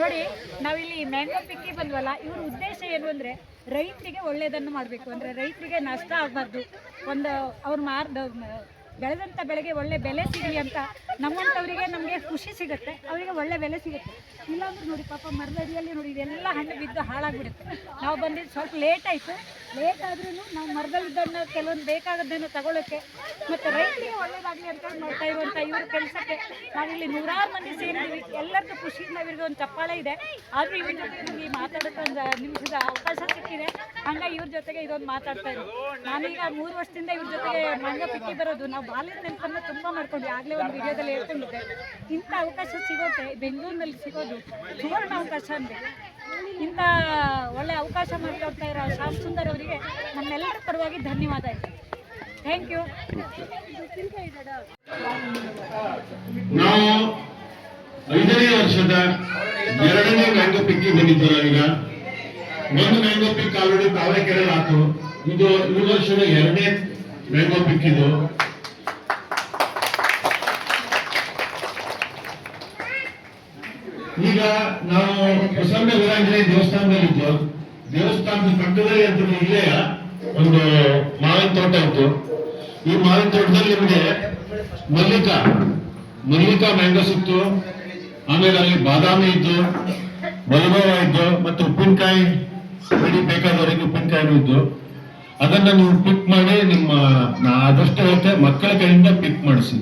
ನೋಡಿ, ನಾವಿಲ್ಲಿ mango picky ಬಂದ್ವಲ್ಲ, ಇವ್ರ ಉದ್ದೇಶ ಏನು ಅಂದರೆ ರೈತರಿಗೆ ಒಳ್ಳೆಯದನ್ನು ಮಾಡಬೇಕು. ಅಂದರೆ ರೈತರಿಗೆ ನಷ್ಟ ಆಗಬಾರ್ದು. ಒಂದು ಅವ್ರು ಮಾರ್ದ ಬೆಳೆದಂಥ ಬೆಳೆಗೆ ಒಳ್ಳೆ ಬೆಲೆ ಸಿಗಲಿ ಅಂತ ನಮ್ಮಂಥವರಿಗೆ ನಮಗೆ ಖುಷಿ ಸಿಗುತ್ತೆ, ಅವರಿಗೆ ಒಳ್ಳೆ ಬೆಲೆ ಸಿಗುತ್ತೆ. ಇಲ್ಲಾಂದ್ರೆ ನೋಡಿ ಪಾಪ ಮರದಡಿಯಲ್ಲಿ ನೋಡಿ ಇದೆಲ್ಲ ಹಣ್ಣು ಬಿದ್ದು ಹಾಳಾಗ್ಬಿಡುತ್ತೆ. ನಾವು ಬಂದಿದ್ದು ಸ್ವಲ್ಪ ಲೇಟ್ ಆಯಿತು. ಲೇಟ್ ಆದ್ರೂ ನಾವು ಮರದಲ್ಲಿದ್ದನ್ನು ಕೆಲವೊಂದು ಬೇಕಾಗದ್ದನ್ನು ತಗೊಳ್ಳೋಕ್ಕೆ ಮತ್ತು ರೈತರಿಗೆ ಒಳ್ಳೇದಾಗಲಿ ಅಂತ ಮಾಡ್ತಾ ಇರುವಂಥ ಇವ್ರ ಕೆಲಸಕ್ಕೆ ನಾವಿಲ್ಲಿ ನೂರಾರು ಮಂದಿ ಸೇರಿದ್ದೀವಿ. ಎಲ್ಲರಿಗೂ ಖುಷಿ ಇವ್ರಿಗೆ ಒಂದು ಚಪ್ಪಾಳೆ ಇದೆ. ಆದರೂ ಇವ್ರ ಜೊತೆ ನಿಮಗೆ ಮಾತಾಡೋಕ್ಕೆ ಒಂದು ನಿಮಿಷದ ಅವಕಾಶ ಸಿಕ್ಕಿದೆ. ಹಂಗಾಗಿ ಇವ್ರ ಜೊತೆಗೆ ಇದೊಂದು ಮಾತಾಡ್ತಾ ಇರೋದು. ನಾನೀಗ ಮೂರು ವರ್ಷದಿಂದ ಇವ್ರ ಜೊತೆಗೆ ಮಂಗ ಪಿಕ್ಕಿ ಬರೋದು. ನಾವು ಬಾಲ್ಯದ ನೆನಪನ್ನ ತುಂಬ ಮಾಡ್ಕೊಂಡ್ವಿ. ಆಗಲೇ ಒಂದು ವಿಡಿಯೋದಲ್ಲಿ ಹೇಳ್ಕೊಂಡಿದ್ದೆ. ಇಂಥ ಅವಕಾಶ ಸಿಗೋದೆ ಬೆಂಗಳೂರಿನಲ್ಲಿ ಸಿಗೋದು ಸುವರ್ಣ ಅವಕಾಶ ಅಂದರೆ ಇಂಥ ಒಳ್ಳೆ ಅವಕಾಶ ಮಾಡಿಕೊಡ್ತಾ ಇರೋ ಶ್ಯಾಮ್ ಸುಂದರ್ ಅವರಿಗೆ ನಮ್ಮೆಲ್ಲರ ಪರವಾಗಿ ಧನ್ಯವಾದ ಇದೆ ಥ್ಯಾಂಕ್ ಯು ಐದನೇ ವರ್ಷದ ಎರಡನೇ ಮ್ಯಾಂಗೋ ಪಿಕ್ ಬಂದಿದ್ದು ನಾವೀಗ ಒಂದು ಮ್ಯಾಂಗೋ ಪಿಕ್ ಆಲ್ರೆಡಿ ತಾವರೆಕೆರೆ ಆತು ಇದು ಈ ವರ್ಷದ ಎರಡನೇ ಮ್ಯಾಂಗೋ ಪಿಕ್ ಇದು. ಈಗ ನಾವು ಪ್ರಸನ್ನ ವೀರಾಂಜನೇಯ ದೇವಸ್ಥಾನದಲ್ಲಿದ್ದು ದೇವಸ್ಥಾನದ ಪಕ್ಕದಲ್ಲಿ ಅಂತ ಇಲ್ಲೇ ಒಂದು ಮಾವಿನ ತೋಟ ಇತ್ತು ಈ ಮಾವಿನ ತೋಟದಲ್ಲಿ ನಿಮಗೆ ಮಲ್ಲಿಕಾ ಮಲ್ಲಿಕಾ ಮ್ಯಾಂಗೋ ಸಿಕ್ತು. ಆಮೇಲೆ ಅಲ್ಲಿ ಬಾದಾಮಿ ಇದ್ದು ಮಲಗೋವ ಇದ್ದು, ಮತ್ತು ಉಪ್ಪಿನಕಾಯಿ ಬೆಳಿ ಬೇಕಾದವರಿಗೆ ಉಪ್ಪಿನಕಾಯಿ ಇದ್ದು. ಅದನ್ನ ನೀವು ಪಿಕ್ ಮಾಡಿ ನಿಮ್ಮ, ನಾ ಆದಷ್ಟು ಹೇಳ್ತೆ, ಮಕ್ಕಳ ಕೈಯಿಂದ ಪಿಕ್ ಮಾಡಿಸಿ.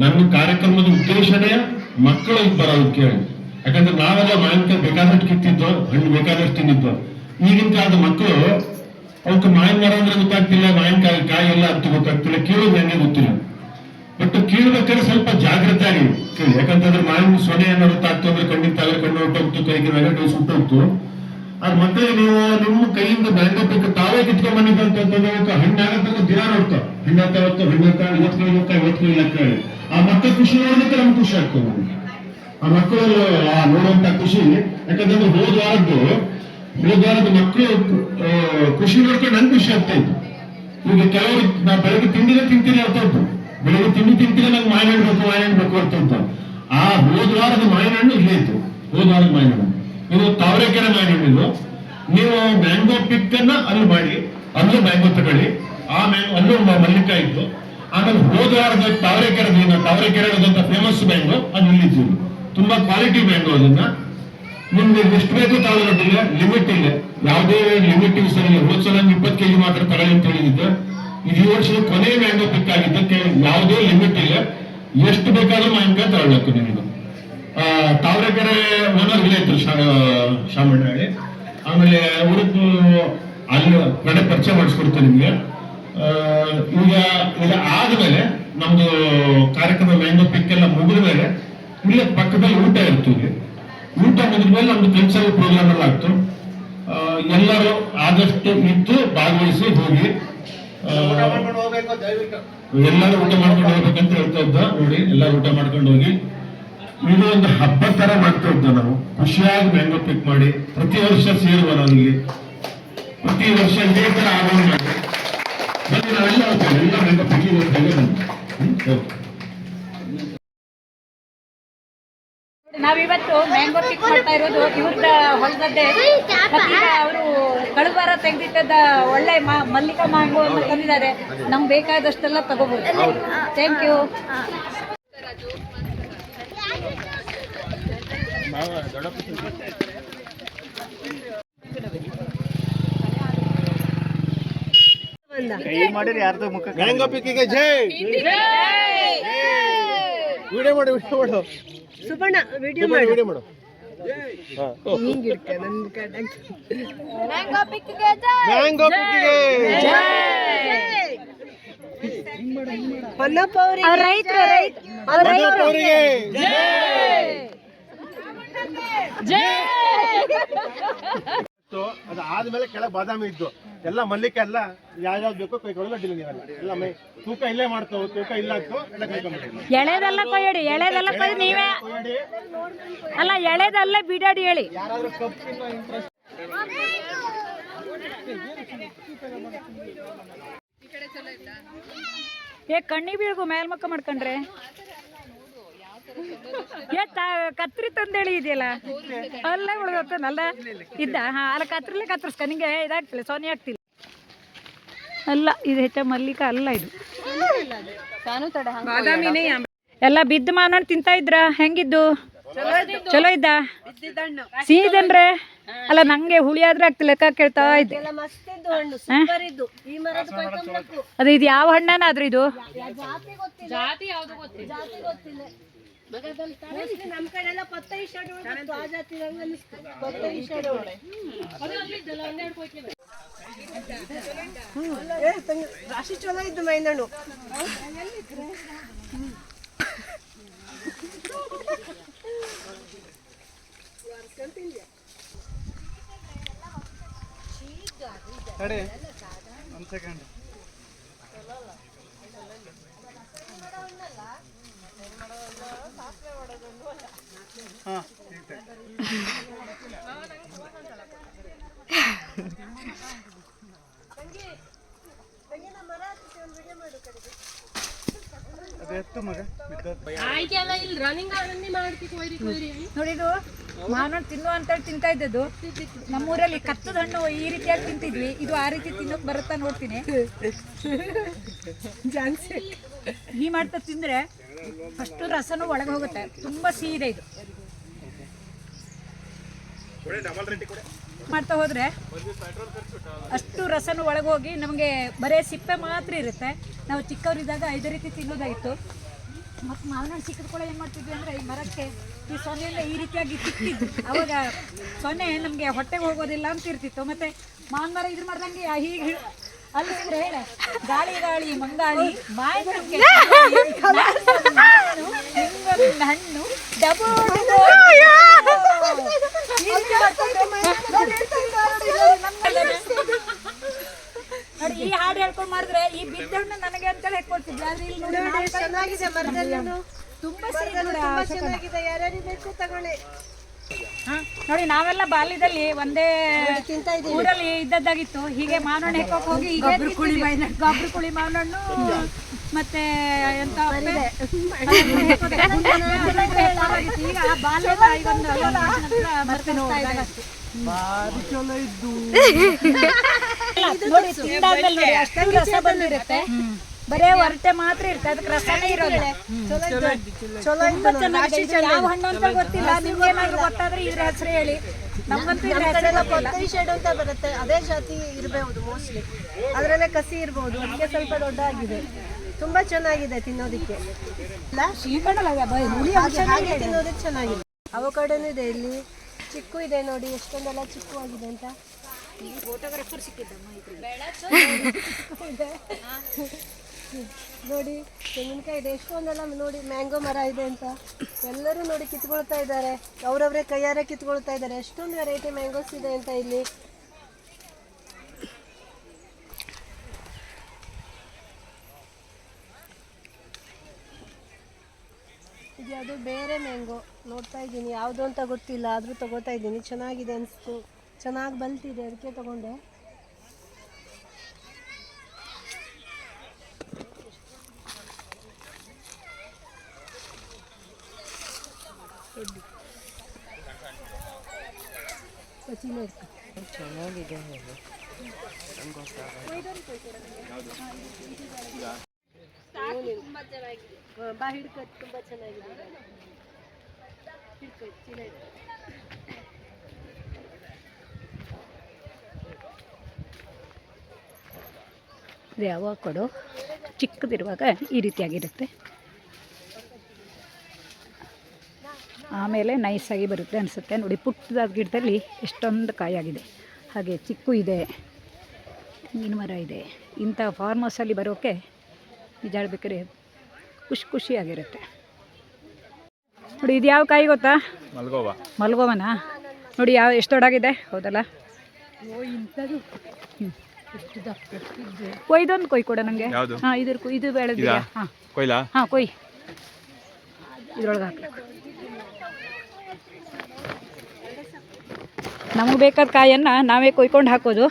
ನನ್ನ ಕಾರ್ಯಕ್ರಮದ ಉದ್ದೇಶನೇ ಮಕ್ಕಳು ಬರೋದು ಕೇಳಿ. ಯಾಕಂದ್ರೆ ನಾವೆಲ್ಲ ಮಾವಿನಕಾಯಿ ಬೇಕಾದಷ್ಟು ಕಿತ್ತಿದ್ದು, ಹಣ್ಣು ಬೇಕಾದಷ್ಟು ತಿಂದಿದ್ದು. ಈಗಿನ ಕಾಲದ ಮಕ್ಕಳು ಅವಕ್ಕೆ ಮಾವಿನ ಮರ ಅಂದ್ರೆ ಗೊತ್ತಾಗ್ತಿಲ್ಲ ಮಾವಿನಕಾಯಿ ಕಾಯಿ ಎಲ್ಲ ಅಂತ ಗೊತ್ತಾಗ್ತಿಲ್ಲ, ಕೀಳೋದು ಹೆಂಗೆ ಗೊತ್ತಿಲ್ಲ. ಬಟ್ ಕೀಳ್ಬೇಕಾದ್ರೆ ಸ್ವಲ್ಪ ಜಾಗ್ರತೆ ಆಗಿ ಕೇಳಿ. ಯಾಕಂತಂದ್ರೆ ಮಾವಿನ ಸೊನೆ ಏನಾದ್ರು ತಾಕ್ತು ಅಂದ್ರೆ ಖಂಡಿತ ತಗಲ ಕಣ್ಣು ಹೊಟ್ಟೋಗ್ತು ಕೈಗೆ ನೆಗಡಿ ಸುಟ್ಟೋಗ್ತು ಆ ಮತ್ತೆ ನೀವು ನಿಮ್ಮ ಕೈಯಿಂದ ಮ್ಯಾಂಗೋ ಪಿಕ್ ತಾವೇ ಕಿತ್ಕೊಂಡ್ ಬಂದಿದ್ದಂತಂದ್ರೆ ಹಣ್ಣಾಗತ್ತಂದ್ರೆ ದಿನ ನೋಡ್ತಾವ ಹಣ್ಣಾಗ್ತಾ ಹೋಗ್ತಾ ಹಣ್ಣಾಗ್ತಾ ಇವತ್ತು ಇವತ್ತು ಇವತ್ತು ಆ ಮಕ್ಕಳ ಖುಷಿ ನೋಡಿದ್ರೆ ನಮ್ಗೆ ಖುಷಿ ಆಗ್ತದೆ. ಆ ಮಕ್ಕಳಲ್ಲಿ ನೋಡುವಂತ ಖುಷಿ. ಯಾಕಂತಂದ್ರೆ ಹೋದ ವಾರದ್ದು, ಹೋದ ವಾರದ ಮಕ್ಕಳು ಖುಷಿ ನೋಡ್ಕೊಂಡು ನನ್ ಖುಷಿ ಆಗ್ತಾ ಇತ್ತು. ಈಗ ಕೆಲವರು, ನಾ ಬೆಳಗ್ಗೆ ತಿಂಡಿನೇ ತಿಂತೀನಿ ಅಂತ ಇತ್ತು ಬೆಳಗ್ಗೆ ತಿಂಡಿ ತಿಂತೀನಿ, ನಂಗೆ ಮಾವಿನ ಹಣ್ಣು ಬೇಕು ಅಂತ ಆ ಹೋದ ವಾರದ ಮಾವಿನ ಹಣ್ಣು ಇಲ್ಲೇ ಇತ್ತು. ಹೋದ ವಾರದ ಮಾವಿನ ಹಣ್ಣು ಇದು ತಾವರೆಕೆರೆ ಮಾವಿನ ಹಣ್ಣು ಇದು. ನೀವು ಮ್ಯಾಂಗೋ ಪಿಕ್ ಅನ್ನ ಅಲ್ಲಿ ಮಾಡಿ, ಅಲ್ಲೂ ಮ್ಯಾಂಗೋ ತಗೊಳ್ಳಿ. ಆ ಮ್ಯಾಂಗೋ, ಅಲ್ಲೂ ಮ- ಮಲ್ಲಿಕಾಯಿ ಇತ್ತು. ಆಮೇಲೆ ಹೋದ ವಾರದ ತಾವರೆಕೆರೆ ತಾವರೆಕೆರೆ ಫೇಮಸ್ ಮ್ಯಾಂಗೋ, ಅದು ಇಲ್ಲಿತ್ತು. ತುಂಬಾ ಕ್ವಾಲಿಟಿ ಮ್ಯಾಂಗೋ ಅದನ್ನ. ನಿಮ್ಗೆ ಎಷ್ಟು ಬೇಕು ತಗೊಳ್ಳೋದಿಲ್ಲ ಲಿಮಿಟ್ ಇಲ್ಲ ಯಾವುದೇ ಲಿಮಿಟ್ ಸರಿ ಹೋದ್ ಸಲ ಇಪ್ಪತ್ತು ಕೆಜಿ ಮಾತ್ರ ತಗೊಳ್ಳಿ ಅಂತ ಹೇಳಿದ್ದೆ. ಇದು ಈ ವರ್ಷದ ಕೊನೆ ಮ್ಯಾಂಗೋ ಪಿಕ್ ಆಗಿದ್ದಕ್ಕೆ ಯಾವುದೇ ಲಿಮಿಟ್ ಇಲ್ಲ. ಎಷ್ಟು ಬೇಕಾದ್ರೂ ಮಾವಿನಕಾಯಿ ತಗೊಳ್ಬೇಕು ನಿಮ್ಗೆ. ತಾವರೆಕೆರೆ ಓನರ್ ಇಲ್ಲೇ ಇತ್ತು ಶಾಮಣ್ಣಿ ಆಮೇಲೆ ಉಡುಪು ಅಲ್ಲಿ ಕಡೆ ಪರಿಚಯ ಮಾಡಿಸ್ಕೊಡ್ತೇನೆ ನಿಮಗೆ. ಈಗ ಈಗ ಆದ್ಮೇಲೆ ನಮ್ದು ಕಾರ್ಯಕ್ರಮ ಮ್ಯಾಂಗೋ ಪಿಕ್ ಎಲ್ಲ ಮುಗಿದ ಮೇಲೆ ಇಲ್ಲೇ ಪಕ್ಕದಲ್ಲಿ ಊಟ ಇರ್ತದೆ ಊಟ ಮುಗಿದ ಮೇಲೆ ನಮ್ದು ಕಲ್ಚರಲ್ ಪ್ರೋಗ್ರಾಮ್ ಎಲ್ಲ ಆಗ್ತು. ಎಲ್ಲರೂ ಆದಷ್ಟು ಇದ್ದು ಭಾಗವಹಿಸಿ ಹೋಗಿ ಎಲ್ಲರೂ ಊಟ ಮಾಡ್ಕೊಂಡು ಹೋಗ್ಬೇಕಂತ ಹೇಳ್ತಾ ಇದ್ದ. ನೋಡಿ ಎಲ್ಲರೂ ಊಟ ಮಾಡ್ಕೊಂಡು ಹೋಗಿ. ಇದು ಒಂದು ಹಬ್ಬ ತರ ಮಾಡ್ತಾ ಇದ್ದ ನಾವು. ಖುಷಿಯಾಗಿ ಮ್ಯಾಂಗೋ ಪಿಕ್ ಮಾಡಿ ಪ್ರತಿ ವರ್ಷ ಸೇರುವ ನನಗೆ ಪ್ರತಿ ವರ್ಷ ಇದೇ ತರ ಆಗೋಣ ಮಾಡಿ ಬನ್ನಿ ನಾವೆಲ್ಲ ಹೋಗ್ತೇವೆ. ಎಲ್ಲ ಮ್ಯಾಂಗೋ ಪಿಕ್ಕಿಗೆ ಹೋಗ್ತೇವೆ. ನಾವಿವತ್ತು ಮ್ಯಾಂಗೋ ಪಿಕ್ ಮಾಡ್ತಾ ಇರೋದು. ಇವ್ರದ ಹೊಲದದ್ದೇ. ಮತ್ತೀಗ ಅವರು ಕಳುವಾರ ತೆಗೆದಿಟ್ಟದ ಒಳ್ಳೆ ಮಾ ಮಲ್ಲಿಕಾ ಮ್ಯಾಂಗೋ ಅಂತ ತಂದಿದ್ದಾರೆ. ನಮ್ಗೆ ಬೇಕಾದಷ್ಟೆಲ್ಲ ತಗೋಬಹುದು ಥ್ಯಾಂಕ್ ಯು ಮ್ಯಾಂಗೋ ಪಿಕ್ಕಿಗೆ ಜೈ. ವಿಡಿಯೋ ಮಾಡು ವಿಡಿಯೋ ಮಾಡು. ಸುಬಣ್ಣ ವಿಡಿಯೋ ಮಾಡಿ. ವಿಡಿಯೋ ಮಾಡು. ಹೊನ್ನಪ್ಪ ಅವ್ರಿಗೆ ರೈತರು ರೈತ ಮಧುಪ್ಪ ಅವರಿಗೆ ಇತ್ತು, ಅದು ಆದ್ಮೇಲೆ ಕೆಳ ಬಾದಾಮಿ ಇದ್ದು. ಎಲ್ಲ ಮಲ್ಲಿಕೆ ಎಲ್ಲ ಯಾವ್ಯಾವ್ದು ಬೇಕೋ ಕೊಡಲ್ಲ ಅಡ್ಡಿಲ್ಲ ನೀವೆಲ್ಲ. ಎಲ್ಲ ಮೈ ತೂಕ ಇಲ್ಲೇ ಮಾಡ್ತಾವೆ ತೂಕ ಇಲ್ಲ ಎಲ್ಲ ಎಳೆದೆಲ್ಲ ಕೊಯ್ಯಡಿ ಎಳೆದೆಲ್ಲ ಕೊಯ್ದು ನೀವೇ. ಅಲ್ಲ ಎಳೆದಲ್ಲೇ ಬಿಡಾಡಿ ಹೇಳಿ. ಯಾರಾದ್ರೂ ಕಪ್ಪಿನ ಇಂಟ್ರೆಸ್ಟ್ ಏ ಕಣ್ಣಿ ಬೀಳ್ಗು ಮೇಲ್ಮಕ್ಕ ಮಾಡ್ಕೊಂಡ್ರೆ. ಏ ತಾ- ಕತ್ರಿ ತಂದೇಳಿ ಇದೆಯಲ್ಲ? ಅಲ್ಲ ಉಳ್ದೋತನಲ್ಲ ಇದ್ದ ಹಾ ಅಲ್ಲ ಕತ್ರಿಲೆ ಕತ್ರಿಸ್ಕ. ನಿಂಗೆ ಇದಾಗ್ತಿಲ್ಲ ಸೋನಿ ಆಗ್ತಿಲ್ಲ. ಅಲ್ಲ ಇದು ಹೆಚ್ಚ ಮಲ್ಲಿಕ ಅಲ್ಲ ಇದು. ಎಲ್ಲ ಬಿದ್ದು ಮಾವನ ತಿಂತಾ ಇದ್ರ? ಹೆಂಗಿದ್ದು? ಚಲೋ ಇದ್ದ. ಸಿಹಿದನ್ರೆ ಅಲ್ಲ ನಂಗೆ ಹುಳಿ ಆದ್ರೆ ಆಗ್ತಿಲ್ಲ ಲೆಕ್ಕ ಕೇಳ್ತಾ ಇದ್ದೆ. ಎಲ್ಲ ಮಸ್ತ್ ಇದ್ದು ಸೂಪರ್ ಇದ್ದು. ಈ ಮರದ ಕೊಯ್ಕೊಂಬೇಕು ಅದು ಇದು ಯಾವ ಹಣ್ಣನಾದ್ರೂ ಇದು? ಜಾತಿ ಗೊತ್ತಿಲ್ಲ ಜಾತಿ ಯಾವ್ದು ಗೊತ್ತಿಲ್ಲ ಜಾತಿ ಗೊತ್ತಿಲ್ಲ Mostly ನಮ್ ಕಡೆ ಎಲ್ಲ ಪತ್ತೈ ಶೇಡ್ ಒಳಗಿತ್ತು ಆ ಜಾತಿ ರಾಶಿ ಚಲೋ ಇದ್ದು ಮೈನಣ್ಣು ನೋಡಿ ಇದು ಮಾವಿನ ತಿನ್ನು ಅಂತೇಳಿ ತಿಂತಾ ಇದ್ದದ್ದು. ನಮ್ಮೂರಲ್ಲಿ ಕತ್ತದ ಹಣ್ಣು ಈ ರೀತಿಯಾಗಿ ತಿಂತಿದ್ವಿ. ಇದು ಆ ರೀತಿ ತಿನ್ನೋಕ್ ಬರುತ್ತಾ ನೋಡ್ತೀನಿ. ಈ ಮಾಡ್ತಾ ತಿಂದ್ರೆ ಅಷ್ಟು ರಸನು ಒಳಗೆ ಹೋಗುತ್ತೆ. ತುಂಬಾ ಸಿಹಿ ಇದೆ. ಮಾಡ್ತಾ ಹೋದ್ರೆ ಅಷ್ಟು ರಸನು ಒಳಗೆ ಹೋಗಿ ನಮಗೆ ಬರೇ ಸಿಪ್ಪೆ ಮಾತ್ರ ಇರುತ್ತೆ. ನಾವು ಚಿಕ್ಕವರಿದ್ದಾಗ ಐದು ರೀತಿ ತಿನ್ನೋದಾಯಿತು. ಮತ್ತು ಮಾವಿನ ಹಣ್ಣು ಸಿಕ್ಕಿದ ಕೂಡ ಏನು ಮಾಡ್ತಿದ್ವಿ ಅಂದರೆ ಈ ಮರಕ್ಕೆ ಈ ಸೊನ್ನೆಯಿಂದ ಈ ರೀತಿಯಾಗಿ ಸಿಕ್ತಿದ್ದು ಅವಾಗ ಸೊನ್ನೆ ನಮಗೆ ಹೊಟ್ಟೆಗೆ ಹೋಗೋದಿಲ್ಲ ಅಂತ ಇರ್ತಿತ್ತು. ಮತ್ತು ಮಾವಿನ ಮರ ಇದ್ರ ಮಾಡ್ದಂಗೆ ಹೀಗೆ ಅಲ್ಲಿದ್ರೆ ಗಾಳಿ ಗಾಳಿ ಮಂಗಾಳಿ ಮಾಯ ನಮ್ಗೆ ಹಿಂಗೊಂದು ಹಣ್ಣು ಡಬೋ ನೋಡಿ ಈ ಹಾಡು ಹೇಳ್ಕೊಂಡ್ ಮಾಡಿದ್ರೆ ಈ ಬಿದ್ದಣ್ಣ ನನಗೆ ಅಂತೇಳಿ ಹೇಳ್ಕೊಡ್ತಿದ್ದೆ. ಆದ್ರೆ ಇಲ್ಲಿ ಚೆನ್ನಾಗಿದೆ ಮರದಲ್ಲಿ ತುಂಬಾ ಚೆನ್ನಾಗಿದೆ. ಯಾರ್ಯಾರಿಗೆ ಬೇಕು ತಗೊಳ್ಳಿ. ನೋಡಿ ನಾವೆಲ್ಲ ಬಾಲ್ಯದಲ್ಲಿ ಒಂದೇ ಊರಲ್ಲಿ ಇದ್ದದ್ದಾಗಿತ್ತು ಹೀಗೆ ಮಾವಿನಣ್ಣು ಹೆಕ್ಕೋಕ್ ಹೋಗಿ ಹೀಗೆ ಗೊಬ್ಬರ ಕುಳಿ ಮಾವನಣ್ಣು ಕುಳಿ ಮಾವಿನಣ್ಣು ಮತ್ತೆ ಎಂತ. ಈಗ ಬಾಲ್ಯದ. ನೋಡಿ ತಿಂದಾದ್ಮೇಲೆ ನೋಡಿ ಅಷ್ಟು ರಸ ಬಂದಿರುತ್ತೆ ಬರೇ ಹೊರಟೆ ಮಾತ್ರ ಇರ್ತದೆ ಅದಕ್ಕೆ ರಸನೇ ಇರೋಲ್ಲ. ಚಲೋ ತುಂಬಾ ಚೆನ್ನಾಗಿದೆ. ಇದು ಯಾವ ಹಣ್ಣು ಅಂತ ಗೊತ್ತಿಲ್ಲ. ನಿಮ್ಗೆ ಏನಾದ್ರು ಗೊತ್ತಾದ್ರೆ ಇದ್ರ ಹೆಸರು ಹೇಳಿ. ನಮ್ಗಂತೂ ಇದ್ರ ಶೇಡ್ ಅಂತ ಬರುತ್ತೆ. ಅದೇ ಜಾತಿ ಇರಬಹುದು ಮೋಸ್ಟ್ಲಿ ಅದರಲ್ಲೇ ಕಸಿ ಇರಬಹುದು ಅದಕ್ಕೆ ಸ್ವಲ್ಪ ದೊಡ್ಡ ಆಗಿದೆ ತುಂಬಾ ಚೆನ್ನಾಗಿದೆ ತಿನ್ನೋದಿಕ್ಕೆ. ಹಾಗೆ ತಿನ್ನೋದಕ್ಕೆ ಚೆನ್ನಾಗಿದೆ. ಅವಕಾಡನೂ ಇದೆ ಇಲ್ಲಿ. ಚಿಕ್ಕು ಇದೆ ನೋಡಿ. ಎಷ್ಟೊಂದೆಲ್ಲ ಚಿಕ್ಕು ಆಗಿದೆ ಅಂತ. ನೋಡಿ, ತೆಂಗಿನಕಾಯಿ ಇದೆ ಎಷ್ಟೊಂದೆಲ್ಲ ನೋಡಿ ಮ್ಯಾಂಗೋ ಮರ ಇದೆ ಅಂತ. ಎಲ್ಲರೂ ನೋಡಿ ಕಿತ್ಕೊಳ್ತಾ ಇದ್ದಾರೆ. ಅವರವರೇ ಕೈಯಾರೆ ಕಿತ್ಕೊಳ್ತಾ ಇದ್ದಾರೆ. ಎಷ್ಟೊಂದು ವೆರೈಟಿ ಮ್ಯಾಂಗೋಸ್ ಇದೆ ಅಂತ ಇಲ್ಲಿ. ಇದು ಬೇರೆ ಮ್ಯಾಂಗೋ ನೋಡ್ತಾ ಇದ್ದೀನಿ. ಯಾವುದು ಅಂತ ಗೊತ್ತಿಲ್ಲ. ಆದರೂ ತಗೋತಾ ಇದ್ದೀನಿ. ಚೆನ್ನಾಗಿದೆ ಅನಿಸ್ತು. ಚೆನ್ನಾಗಿ ಬಲ್ತಿದೆ ಅದಕ್ಕೆ ತಗೊಂಡೆ. ಚೆನ್ನಾಗಿದೆ. ಚೆನ್ನಾಗಿದೆ. ಇದು ಯಾವಾಗ ಕೊಡು? ಚಿಕ್ಕದಿರುವಾಗ ಈ ರೀತಿಯಾಗಿರುತ್ತೆ. ಆಮೇಲೆ ನೈಸಾಗಿ ಬರುತ್ತೆ ಅನಿಸುತ್ತೆ. ನೋಡಿ, ಪುಟ್ಟದಾದ ಗಿಡದಲ್ಲಿ ಎಷ್ಟೊಂದು ಕಾಯಾಗಿದೆ. ಹಾಗೆ ಚಿಕ್ಕು ಇದೆ. ತೆಂಗಿನ ಮರ ಇದೆ. ಇಂಥ ಫಾರ್ಮ್ ಹೌಸಲ್ಲಿ ಬರೋಕ್ಕೆ ನಿಜ ಖುಷಿ ಖುಷಿಯಾಗಿರುತ್ತೆ. ನೋಡಿ ಇದು ಯಾವ ಕಾಯಿ ಗೊತ್ತಾ? ಮಲ್ಗೋವಾ. ಮಲ್ಗೋವನ? ನೋಡಿ ಯಾವ ಎಷ್ಟು ದೊಡ್ಡಾಗಿದೆ ಹೌದಲ್ಲ? ಕೊಯ್ದೊಂದು ಕೊಯ್ ಕೊಡ ನಂಗೆ? ಹಾಂ ಇದ್ರ ಇದು ಬೆಳೆದಿಲ್ಲ ಇದಾ? ಹಾಂ. ಕೊಯ್ಲಾ? ಹಾಂ ಕೊಯ್. ಇದ್ರೊಳಗೆ ಹಾಕ್ಬೇಕು. ನಮಗೆ ಬೇಕಾದ ಕಾಯನ್ನು ನಾವೇ ಕೊಯ್ಕೊಂಡು ಹಾಕೋದು.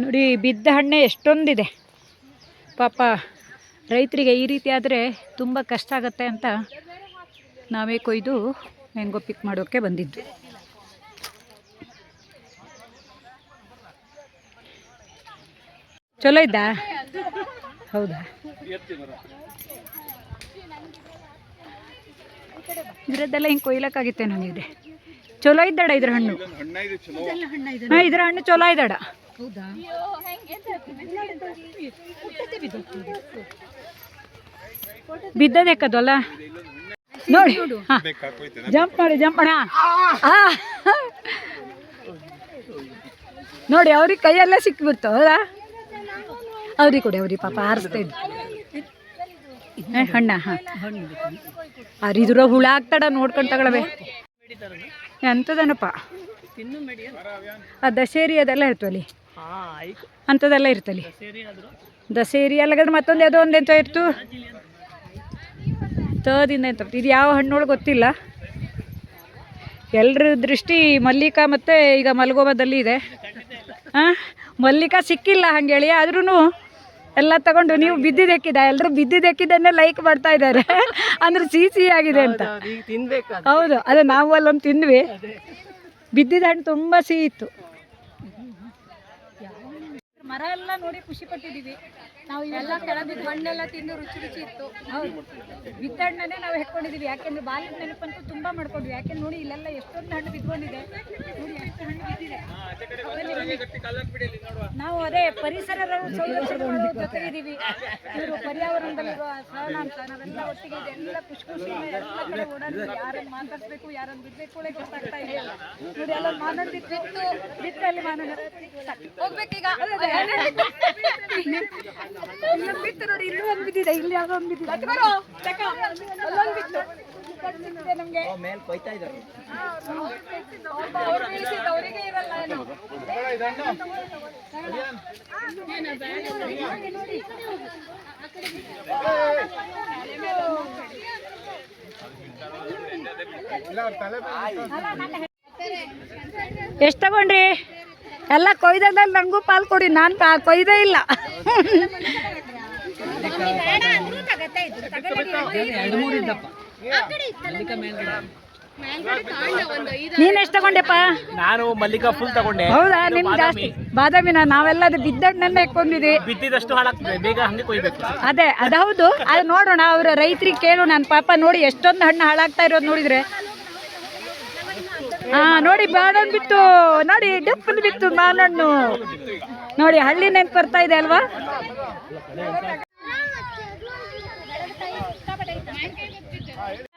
ನೋಡಿ ಬಿದ್ದ ಹಣ್ಣೆ ಎಷ್ಟೊಂದಿದೆ. ಪಾಪ ರೈತರಿಗೆ ಈ ರೀತಿ ಆದರೆ ತುಂಬ ಕಷ್ಟ ಆಗುತ್ತೆ ಅಂತ ನಾವೇ ಕೊಯ್ದು ಮ್ಯಾಂಗೋ ಪಿಕ್ ಮಾಡೋಕ್ಕೆ ಬಂದಿದ್ದು ಚಲೋ ಇದ್ದಾ? ಹೌದಾ? ಇದ್ರದ್ದೆಲ್ಲ ಹಿಂಗೆ ಕೊಯ್ಲಕ್ಕಾಗಿತ್ತೆ ನನಗೆ ಚಲೋ ಇದ್ದಾಡ ಇದ್ರ ಹಣ್ಣು. ಹಾಂ ಇದ್ರ ಹಣ್ಣು ಚಲೋ ಇದ್ದಾಡ. ಹೌದಾ? ಬಿದ್ದದೇಕದಲ್ಲ ನೋಡಿ ಜಂಪ್ ಮಾಡಿ ಜಂಪ್ ಮಾಡ ನೋಡಿ ಅವ್ರಿಗೆ ಕೈಯಲ್ಲೇ ಸಿಕ್ಬಿಡ್ತು ಹೌದಾ? ಅವ್ರಿಗೆ ಕೊಡಿ ಅವ್ರಿಗೆ ಪಾಪ ಆರಿಸ್ತಾ ಇದ್ದು. ಹಣ್ಣ ಹಾಂ. ಅವ್ರು ಇದ್ರ ಹುಳ ಆಗ್ತಾಡ ನೋಡ್ಕೊಂಡು ತಗೊಳವೆ. ಎಂತದನಪ್ಪ? ಆ ದಶೇರಿ ಅದೆಲ್ಲ ಇರ್ತವಲ್ಲಿ ಅಂಥದ್ದೆಲ್ಲ ಇರ್ತಲ್ಲಿ ದಸೇರಿ ಅಲ್ಲಗದ್ರೆ ಮತ್ತೊಂದು ಯಾವುದೋ ಒಂದು ಎಂತ ಇರ್ತು ತದಿಂದ ಎಂತ ಇದು ಯಾವ ಹಣ್ಣೊಳಗೆ ಗೊತ್ತಿಲ್ಲ. ಎಲ್ಲರ ದೃಷ್ಟಿ ಮಲ್ಲಿಕಾ ಮತ್ತು ಈಗ ಮಲ್ಗೋಬದಲ್ಲಿ ಇದೆ. ಹಾಂ ಮಲ್ಲಿಕಾ ಸಿಕ್ಕಿಲ್ಲ ಹಂಗೇಳಿ ಆದ್ರೂ ಎಲ್ಲ ತಗೊಂಡು ನೀವು ಬಿದ್ದಿದ್ದಕ್ಕಿದ? ಎಲ್ಲರೂ ಬಿದ್ದಿದ್ದಕ್ಕಿದ್ದನ್ನೇ ಲೈಕ್ ಮಾಡ್ತಾ ಇದ್ದಾರೆ. ಅಂದ್ರೆ ಸಿಹಿ ಸಿಹಿ ಆಗಿದೆ ಅಂತ. ಹೌದು ಅದೇ ನಾವು ಅಲ್ಲೊಂದು ತಿಂದ್ವಿ. ಬಿದ್ದಿದ ಹಣ್ಣು ತುಂಬ ಸಿಹಿ ಇತ್ತು. ಮರ ಎಲ್ಲ ನೋಡಿ ಖುಷಿ ಪಟ್ಟಿದ್ದೀವಿ. ನಾವು ಇವೆಲ್ಲ ಕೆಳಬಿದ್ದು ಹಣ್ಣೆಲ್ಲ ತಿಂದು ರುಚಿ ರುಚಿ ಇತ್ತು. ಹೌದು. ನಾವು ಹೆಕ್ಕೊಂಡಿದ್ದೀವಿ ಯಾಕೆಂದ್ರೆ ಬಾಲ್ಯದ ನೆನಪಂತೂ ತುಂಬ ಮಾಡ್ಕೊಂಡ್ವಿ. ಯಾಕೆಂದ್ರೆ ನೋಡಿ ಇಲ್ಲೆಲ್ಲ ಎಷ್ಟೊಂದು ಹಣ್ಣು ಬಿದ್ಕೊಂಡಿದೆ ನೋಡಿ ಎಷ್ಟು ಹಣ್ಣು ಬಿದ್ದಿದೆ. ನಾವು ಅದೇ ಪರಿಸರ ಪರ್ಯಾವರಣದಲ್ಲಿ ಮಾಡೋ ಜೊತೆಗಿದ್ದೀವಿ ಇವರು ಪರ್ಯಾವರಣದಲ್ಲಿ ಸಹನ ಅಂತ ನಾವೆಲ್ಲ ಒಟ್ಟಿಗೆ ಇದೆ. ಎಲ್ಲ ಖುಷಿ ಖುಷಿಯಿಂದ ಎಲ್ಲ ಕಡೆ ಓಡಾಡ್ತೀವಿ ಯಾರನ್ನು ಮಾತಾಡ್ಸ್ಬೇಕು ಯಾರನ್ನು ಬಿಡ್ಬೇಕು ಕೂಡ ಗೊತ್ತಾಗ್ತಾ ಇಲ್ಲ ನೋಡಿ ಎಲ್ಲ ಮಾನೋಡ್ ಬಿತ್ತು ಬಿತ್ತು ಅಲ್ಲಿ ಮಾನೋಡ್ ಹೋಗ್ಬೇಕೀಗ ಬಿತ್ತು ನೋಡಿ ಇಲ್ಲೂ ಒಂದು ಬಿದ್ದಿದೆ ಇಲ್ಲಿ ಯಾವ್ದೋ ಒಂದು ಬಿದ್ದಿದೆ. ಅಲ್ಲೊಂದು ಬಿತ್ತು. ಅವರಿಗೆ ಇರಲ್ಲ ಏನು. ಎಷ್ಟು ತಗೊಂಡ್ರಿ? ಎಲ್ಲ ಕೊಯ್ದಲ್ಲಿ ನನಗೂ ಪಾಲ್ ಕೊಡಿ ನಾನು ಪಾ ಕೊಯ್ದೇ ಇಲ್ಲ. ನೀನ್ ಎಷ್ಟು ತಗೊಂಡೆಪ್ಪ? ನಾನು ಮಲ್ಲಿಕಾ ಫುಲ್ ತಗೊಂಡೆ. ಹೌದಾ? ನಿಮ್ಗೆ ಜಾಸ್ತಿ ಬಾದಾಮಿನ ನಾವೆಲ್ಲ ಅದು ಬಿದ್ದಣ್ಣನ್ನೇ ಕೊಂದಿದ್ವಿ. ಬಿದ್ದಿದಷ್ಟು ಹಾಳಾಗ್ತದೆ. ಬೇಗ ಹಂಗೆ ಕೊಯ್ಬೇಕು. ಅದೇ ಅದು ಹೌದು. ಅದು ನೋಡೋಣ ಅವ್ರ ರೈತರಿಗೆ ಕೇಳು ನನ್ನ ಪಾಪ ನೋಡಿ ಎಷ್ಟೊಂದು ಹಣ್ಣು ಹಾಳಾಗ್ತಾ ಇರೋದು ನೋಡಿದ್ರೆ. ಹಾ ನೋಡಿ, ಬಾಣನ್ ಬಿತ್ತು ನೋಡಿ, ಡಪ್ಪನ್ ಬಿತ್ತು ಮಾನಣ್ಣು. ನೋಡಿ, ಹಳ್ಳಿ ನೆನ್ಪು ಬರ್ತಾ ಇದೆ ಅಲ್ವಾ?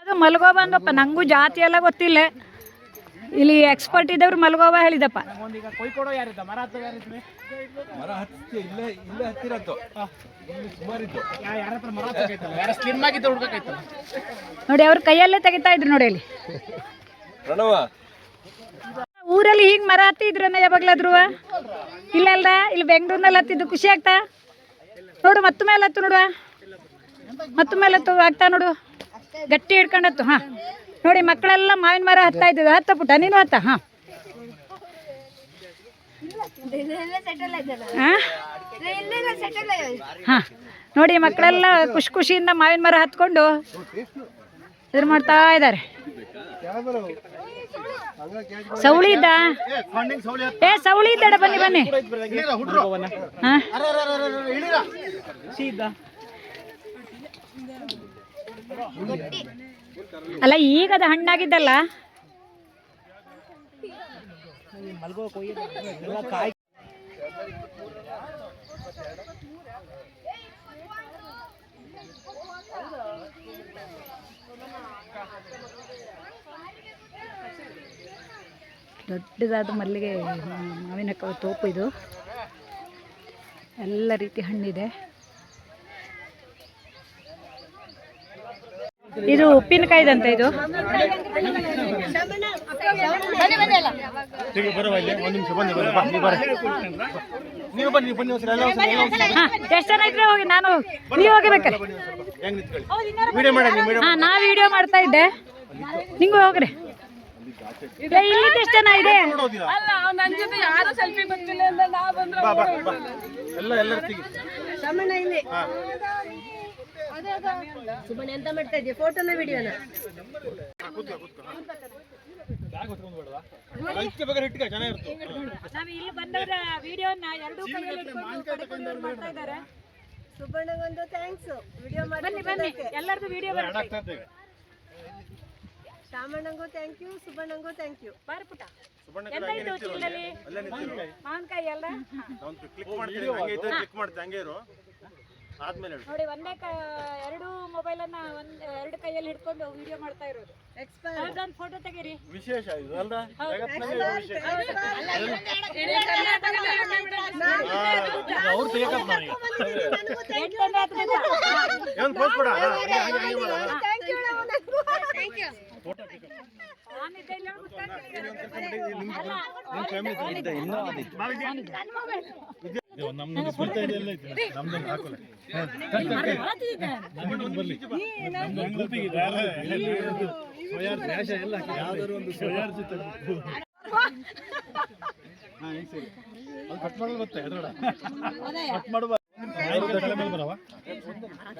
ಅದು ಮಲ್ಗೋಬ ಅಂದಪ್ಪ, ನಂಗೂ ಜಾತಿ ಎಲ್ಲ ಗೊತ್ತಿಲ್ಲ. ಇಲ್ಲಿ ಎಕ್ಸ್ಪರ್ಟ್ ಇದ್ದವ್ರು ಮಲ್ಗೋಬ ಹೇಳಿದಪ್ಪ. ನೋಡಿ, ಅವ್ರ ಕೈಯಲ್ಲೇ ತೆಗಿತಾ ಇದ್ರು ನೋಡಿ ಅಲ್ಲಿ. ಊರಲ್ಲಿ ಹೀಗೆ ಮರ ಹತ್ತಿದ್ರನ್ನ ಯಾವಾಗ್ಲಾದ್ರು? ಇಲ್ಲ ಅಲ್ದ? ಇಲ್ಲಿ ಬೆಂಗಳೂರಿನಲ್ಲಿ ಹತ್ತಿದ್ದು ಖುಷಿ ಆಗ್ತಾ? ನೋಡು ಮತ್ತೆ ಮೇಲೆ ಹತ್ತು ನೋಡುವ. ಮತ್ತೆ ಮೇಲೆ ಹತ್ತು ಆಗ್ತಾ ನೋಡು. ಗಟ್ಟಿ ಹಿಡ್ಕೊಂಡತ್ತು ಹಾಂ. ನೋಡಿ, ಮಕ್ಕಳೆಲ್ಲ ಮಾವಿನ ಮರ ಹತ್ತಾ ಇದ್ದದ್ದು. ಹತ್ತ ಪುಟ್ಟ, ನೀನು ಹತ್ತ, ಹಾಂ. ಹಾಂ? ನೋಡಿ, ಮಕ್ಕಳೆಲ್ಲ ಖುಷಿ ಖುಷಿಯಿಂದ ಮಾವಿನ ಮರ ಹತ್ಕೊಂಡು ಇದ್ರ ಮಾಡ್ತಾ ಇದ್ದಾರೆ. ಸೌಳಿ ಇದ್ದ? ಫಂಡಿಂಗ್ ಸೌಳಿ ಏ ಸೌಳಿ ಇದ್ದಾಡ ಬನ್ನಿ ಬನ್ನಿ. ಅಲ್ಲ ಈಗ ಅದು ಹಣ್ಣಾಗಿದ್ದಲ್ಲ? ಮಲ್ಗೋ ದೊಡ್ಡದಾದ ಮಲ್ಲಿಗೆ ಮಾವಿನ ತೋಪು ಇದು. ಎಲ್ಲ ರೀತಿ ಹಣ್ಣಿದೆ. ಇದು ಉಪ್ಪಿನಕಾಯಿದಂತೆ ಇದು. ಎಷ್ಟು ಜನ ಇದ್ರೆ ಹೋಗಿ ನಾನು ನೀವು ಹೋಗಬೇಕಲ್ಲ ಹಾಂ ನಿಂತ್ಕೊಳ್ಳಿ? ವಿಡಿಯೋ ಮಾಡಿ ವಿಡಿಯೋ ಹಾ ನಾ ವಿಡಿಯೋ ಮಾಡ್ತಾ ಇದ್ದೆ. ನಿಂಗೂ ಹೋಗ್ರಿ. ಇಲ್ಲಿದ್ದೆಷ್ಟು ಜನ ಇದೆ? ಅಲ್ಲ ನನ್ ಜೊತೆ ಯಾರು ಸೆಲ್ಫಿ ಬರ್ತಿಲ್ಲ ಅಂತ ನಾ ಬಂದ್ರೆ ಎಲ್ಲ ಎಲ್ಲರೂ ಇಲ್ಲಿ. ಸುಮ್ಮನೆ ಎಂತ ಮಾಡ್ತಾ ಇದೆಯಾ? ಫೋಟೋನ ವಿಡಿಯೋನ ನಾವು ಇಲ್ಲಿ ಬಂದವರ ವಿಡಿಯೋನ ಎರಡೂ ಕೈಯಲ್ಲಿ ಮಾಡ್ತಾ ಇದ್ದಾರೆ ಸುಬ್ಬಣ್ಣಗೊಂದು ಥ್ಯಾಂಕ್ಸ್ ವಿಡಿಯೋ ಮಾಡಿ ಬನ್ನಿ. ಎಲ್ಲರಿಗೂ ವಿಡಿಯೋ ಬರುತ್ತೆ. ಶಾಮಣ್ಣಂಗೂ ಥ್ಯಾಂಕ್ ಯು ಸುಬ್ಬಣ್ಣಂಗೂ ಥ್ಯಾಂಕ್ ಯು ಬಾರಿ ಪುಟ ಎಂತ ಇತ್ತು ಚೀಲದಲ್ಲಿ ಅಲ್ಲೇ ನಿಂತಿರು ಮಾವಿನಕಾಯಿ ಎಲ್ಲ ಒಂದು ಕ್ಲಿಕ್ ಮಾಡ್ತೀನಿ ಹಂಗೆ ಇದ್ರೆ ಕ್ಲಿಕ್ ಮಾಡ್ತೀನಿ ಹಂಗೆ ಇರು ಆದ್ಮೇಲೆ ಹೇಳು ನೋಡಿ ಒಂದೇ ಕ ಎರಡು ಮೊಬೈಲ್ ಅನ್ನ ಒಂದ್ ಎರಡು ಕೈಯಲ್ಲಿ ಹಿಡ್ಕೊಂಡು ವಿಡಿಯೋ ಮಾಡ್ತಾ ಇರೋದು ಅದೊಂದು ಫೋಟೋ ತೆಗೀರಿ ವಿಶೇಷ ಇದು ಅಲ್ದ ಜಗತ್ತಿನಾಗೆ ವಿಶೇಷ ಅವ್ರು ತೆಗಿಯಕಪ್ಪ ನನಗೆ ಎಂಟನೇ ಹತ್ತನೇ ಏನು ಪೋಸ್ಟ್ ಕೊಡ ಹಂಗೆ ಹಂಗೆ ಹಂಗೆ ಮಾಡು ಥ್ಯಾಂಕ್ ಯು ಥ್ಯಾಂಕ್ ಯು ನಾನಿದ್ದೆ ಇಲ್ಲ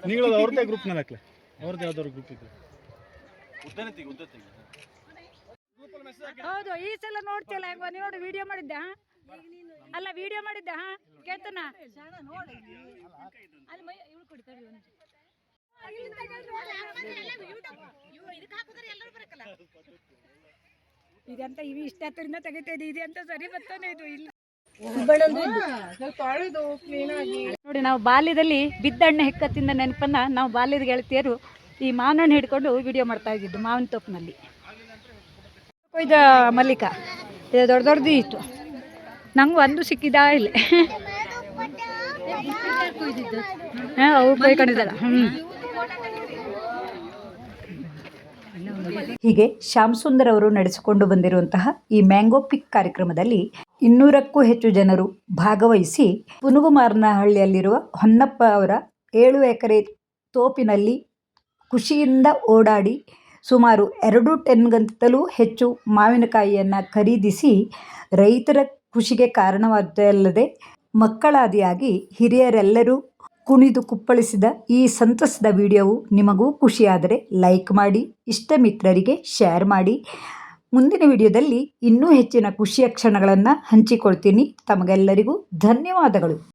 ನೀವು ಅವ್ರದ್ದೇ ಗ್ರೂಪ್ನಲ್ಲಿ ಹಾಕ್ಲೆ ಅವ್ರದ್ದು ಯಾವ್ದಾದ್ರು ಗ್ರೂಪ್ ಇದೆ ಉದ್ದನೆ ತೆಗಿ ಉದ್ದ ತೆಗಿ. ಹೌದು ಈ ಸಲ ನೋಡ್ತಿಲ್ಲ ಹೆಂಗ ನೋಡಿ ವಿಡಿಯೋ ಮಾಡಿದ್ದೆ ಹಾ? ಅಲ್ಲ ವಿಡಿಯೋ ಮಾಡಿದ್ದೆ ಹಾ ಕೇಳ್ತಾನ. ಇದೆಂತ ಇವು ಇಷ್ಟ ಹತ್ತರಿಂದ ತೆಗಿತಾ ಇದೆ ಅಂತ ಸರಿ ಬರ್ತಾನೆ ಇದು ಇಲ್ಲ. ನೋಡಿ ನಾವು ಬಾಲ್ಯದಲ್ಲಿ ಬಿದ್ದಣ್ಣೆ ಹೆಕ್ಕತ್ತಿಂದ ನೆನಪನ್ನ ನಾವು ಬಾಲ್ಯದ ಗೆಳತಿಯರು ಈ ಮಾವನಣ್ಣು ಹಿಡ್ಕೊಂಡು ವಿಡಿಯೋ ಮಾಡ್ತಾ ಇದ್ದಿದ್ದು ಮಾವಿನ ತೋಪ್ನಲ್ಲಿ. ಇದು ಮಲ್ಲಿಕ. ಇದು ದೊಡ್ಡ ದೊಡ್ಡದು ಇತ್ತು ನಂಗೆ ಒಂದು ಸಿಕ್ಕಿದ ಇಲ್ಲ. ಹಾಂ ಅವು ಕೊಯ್ಕೊಂಡಿದ್ದಲ್ಲ ಹ್ಞೂ ಹೀಗೆ ಶ್ಯಾಮ್ ಸುಂದರ್ ಅವರು ನಡೆಸಿಕೊಂಡು ಬಂದಿರುವಂತಹ ಈ ಮ್ಯಾಂಗೋ ಪಿಕ್ ಕಾರ್ಯಕ್ರಮದಲ್ಲಿ ಇನ್ನೂರಕ್ಕೂ ಹೆಚ್ಚು ಜನರು ಭಾಗವಹಿಸಿ ಪುನುಗುಮಾರನಹಳ್ಳಿಯಲ್ಲಿರುವ ಹೊನ್ನಪ್ಪ ಅವರ ಏಳು ಎಕರೆ ತೋಪಿನಲ್ಲಿ ಖುಷಿಯಿಂದ ಓಡಾಡಿ ಸುಮಾರು ಎರಡು ಟೆನ್ಗಂತಲೂ ಹೆಚ್ಚು ಮಾವಿನಕಾಯಿಯನ್ನು ಖರೀದಿಸಿ ರೈತರ ಖುಷಿಗೆ ಕಾರಣವಾದಲ್ಲದೆ ಮಕ್ಕಳಾದಿಯಾಗಿ ಹಿರಿಯರೆಲ್ಲರೂ ಕುಣಿದು ಕುಪ್ಪಳಿಸಿದ ಈ ಸಂತಸದ ವಿಡಿಯೋವು ನಿಮಗೂ ಖುಷಿಯಾದರೆ ಲೈಕ್ ಮಾಡಿ ಇಷ್ಟ ಮಿತ್ರರಿಗೆ ಶೇರ್ ಮಾಡಿ. ಮುಂದಿನ ವಿಡಿಯೋದಲ್ಲಿ ಇನ್ನೂ ಹೆಚ್ಚಿನ ಖುಷಿಯ ಕ್ಷಣಗಳನ್ನು ಹಂಚಿಕೊಳ್ತೀನಿ. ತಮಗೆಲ್ಲರಿಗೂ ಧನ್ಯವಾದಗಳು.